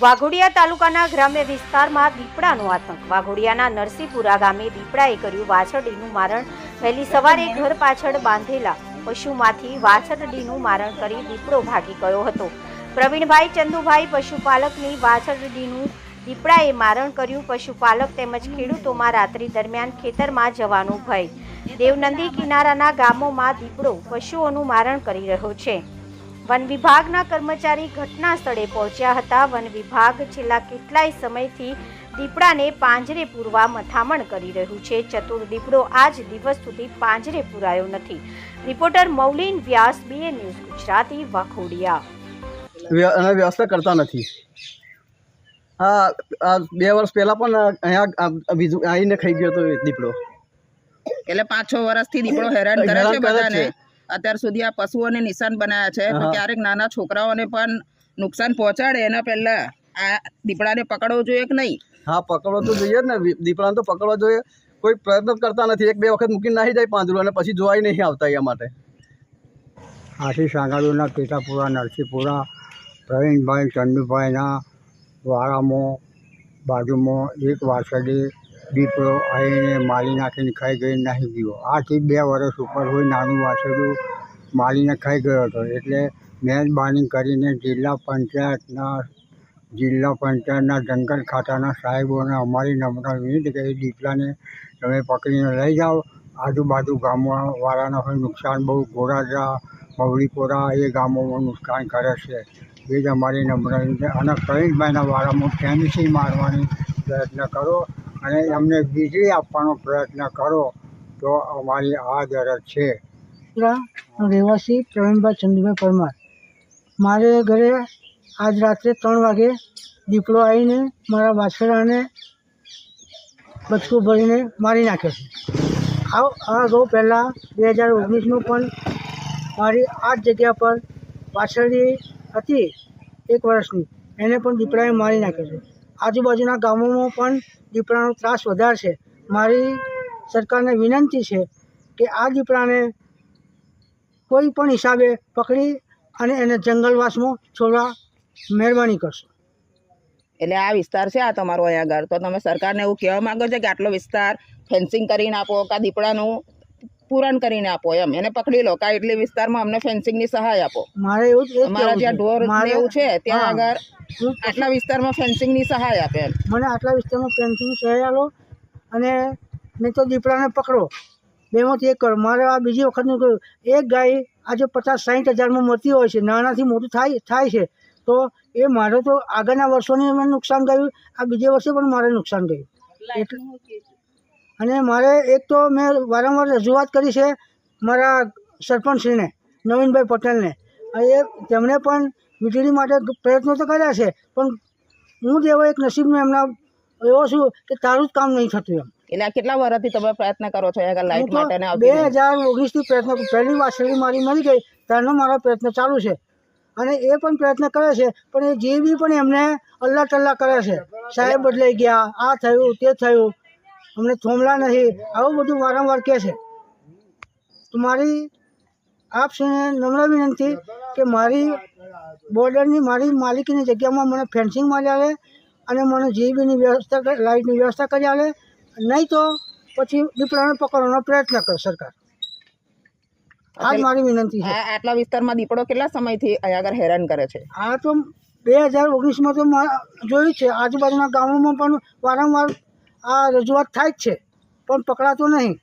વાઘોડિયા તાલુકાના ગ્રામ્ય વિસ્તારમાં દીપડાનો આતંક. વાઘોડિયાના નરસિંહપુરા ગામે દીપડાએ કર્યું વાછરડીનું મારણ. વહેલી સવારે ઘર પાછળ બાંધેલા પશુમાંથી વાછરડીનું મારણ કરી દીપડો ભાગી ગયો હતો. પ્રવીણભાઈ ચંદુભાઈ પશુપાલકની વાછરડીનું દીપડાએ મારણ કર્યું. પશુપાલક તેમજ ખેડૂતોમાં રાત્રિ દરમિયાન ખેતરમાં જવાનો ભય. દેવનંદી કિનારાના ગામોમાં દીપડો પશુઓનું મારણ કરી રહ્યો છે. વન વિભાગના કર્મચારી ઘટના સ્થળે પહોંચ્યા હતા. વન વિભાગ છેલ્લા કેટલાય સમયથી દીપડાને પાંજરે પૂરવા મથામણ કરી રહ્યું છે. ચતુર દીપડો આજ દિવસ સુધી પાંજરે પૂરાયો નથી. Reporter Maulin Vyas BA news Gujarati Waghodia અને વ્યવસ્થા કરતા નથી. હા બે વર્ષ પહેલાં પણ અહીંયા બીજું આવીને ખાઈ ગયો હતો દીપડો. એટલે પાંચ છ વર્ષથી દીપડો હેરાન કરે છે બધાને. અત્યાર સુધી આ પશુઓને નિશાન બનાવ્યા છે. ક્યારેક નાના છોકરાઓને પણ નુકસાન પહોંચાડે એના પહેલા આ દીપડાને પકડવો જોઈએ કે નહીં? હા પકડવો તો જોઈએ જ ને. દીપડાને તો પકડવો જોઈએ. કોઈ પ્રયત્ન કરતા નથી. એક બે વખત મૂકીને નાહી જાય પાંજરું અને પછી જોવાય નહીં આવતા એ માટે. આશી સાંગાળુના કેતાપુરા નરસિંહપુરા પ્રવીણભાઈ ચંદુભાઈના વાળામાં બાજુમાં એક વાસળી દીપડો આવીને મારી નાખીને ખાઈ ગઈ નાહી ગયો. આથી બે વર્ષ ઉપર હોય નાનું વાસળું મારીને ખાઈ ગયો હતો. એટલે મહેરબાની કરીને જિલ્લા પંચાયતના જિલ્લા પંચાયતના જંગલ ખાતાના સાહેબોને અમારી નમ્ર વિનંતી કે એ દીપડાને તમે પકડીને લઈ જાઓ. આજુબાજુ ગામવાળાને હોય નુકસાન બહુ, ગોરાજા મવડીપોરા એ ગામોમાં નુકસાન કરે છે. એ જ અમારી નમ્ર વિનંતી અને પ્રવીણભાઈના વાળામાં ફેન્સી મારવાની પ્રયત્ન કરો. અને અમને વીજળી આપવાનો પ્રયત્ન કરો તો અમારી આ દરજ છે. રહેવાસી પ્રવીણભાઈ ચંદુભાઈ પરમાર. મારે ઘરે આજ રાત્રે ત્રણ વાગે દીપડો આવીને મારા વાછરાને બચકું ભરીને મારી નાખ્યો છે. આ અગાઉ પહેલાં બે હજાર ઓગણીસમાં પણ મારી આ જ જગ્યા પર વાછરડી હતી એક વર્ષની. એને પણ દીપડાએ મારી નાખ્યો છે. આજુબાજુના ગામોમાં પણ દીપડાનો ત્રાસ વધારે છે મારી સરકારને વિનંતી છે કે આ દીપડાને કોઈ પણ હિસાબે પકડી અને એને જંગલવાસમાં છોડવા મહેરબાની કરશો. એટલે આ વિસ્તાર છે આ તમારો અહીંયા આગળ. તો તમે સરકારને એવું કહેવા માંગો છો કે આટલો વિસ્તાર ફેન્સિંગ કરીને આપો કાં દીપડાનું પૂરણ કરીને આપો એમ. એને પકડી લો. કા એટલે વિસ્તારમાં અમને ફેન્સિંગની સહાય આપો. મારે એવું છે અમારા છે. ઢોર મારે- એવું છે ત્યાં આગળ હું આટલા વિસ્તારમાં ફેન્સિંગની સહાય આપે એમ. મને આટલા વિસ્તારમાં ફેન્સિંગની સહાય આપો અને નહીં તો દીપડાને પકડો. બેમાંથી એક કરો. મારે આ બીજી વખતનું કહ્યું એક ગાય આજે પચાસ સાઠ હજારમાં મળતી હોય છે. નાનાથી મોટું થાય થાય છે. તો એ મારે તો આગળના વર્ષોની મને નુકસાન ગયું આ બીજે વર્ષે પણ મારે નુકસાન ગયું એટલે અને મારે એક તો મેં વારંવાર રજૂઆત કરી છે મારા સરપંચશ્રીને નવીનભાઈ પટેલને. અને એ તેમણે પણ વીજળી માટે પ્રયત્નો તો કર્યા છે પણ હું જ એવો એક નસીબનો એમના એવો છું કે તારું જ કામ નહીં થતું એમ. એટલે આ કેટલા વર્ષથી તમે પ્રયત્ન કરો છો આગળ લાઇટ માટે બે હજાર ઓગણીસથી પ્રયત્ન. પહેલી વાછરડી મારી મળી ગઈ ત્યારનો મારો પ્રયત્ન ચાલુ છે. અને એ પણ પ્રયત્ન કરે છે પણ એ જે બી પણ એમને અલ્લા ટલ્લા કરે છે સાહેબ બદલાઈ ગયા આ થયું તે થયું અમને થોમલા નહીં આવું બધું વારંવાર કહે છે. તો મારી આપશ્રીને નમ્ર વિનંતી કે મારી બોર્ડરની મારી માલિકીની જગ્યામાં મને ફેન્સિંગ મારી આવે અને મને જીબીની વ્યવસ્થા કરી લાઇટની વ્યવસ્થા કરી આવે નહીં તો પછી દીપડાને પકડવાનો પ્રયત્ન કરે સરકાર. આ મારી વિનંતી છે. આટલા વિસ્તારમાં દીપડો કેટલા સમયથી આગળ હેરાન કરે છે? આ તો બે હજાર ઓગણીસમાં તો જોયું છે. આજુબાજુના ગામોમાં પણ વારંવાર આ રજૂઆત થાય જ છે પણ પકડાતો નહીં.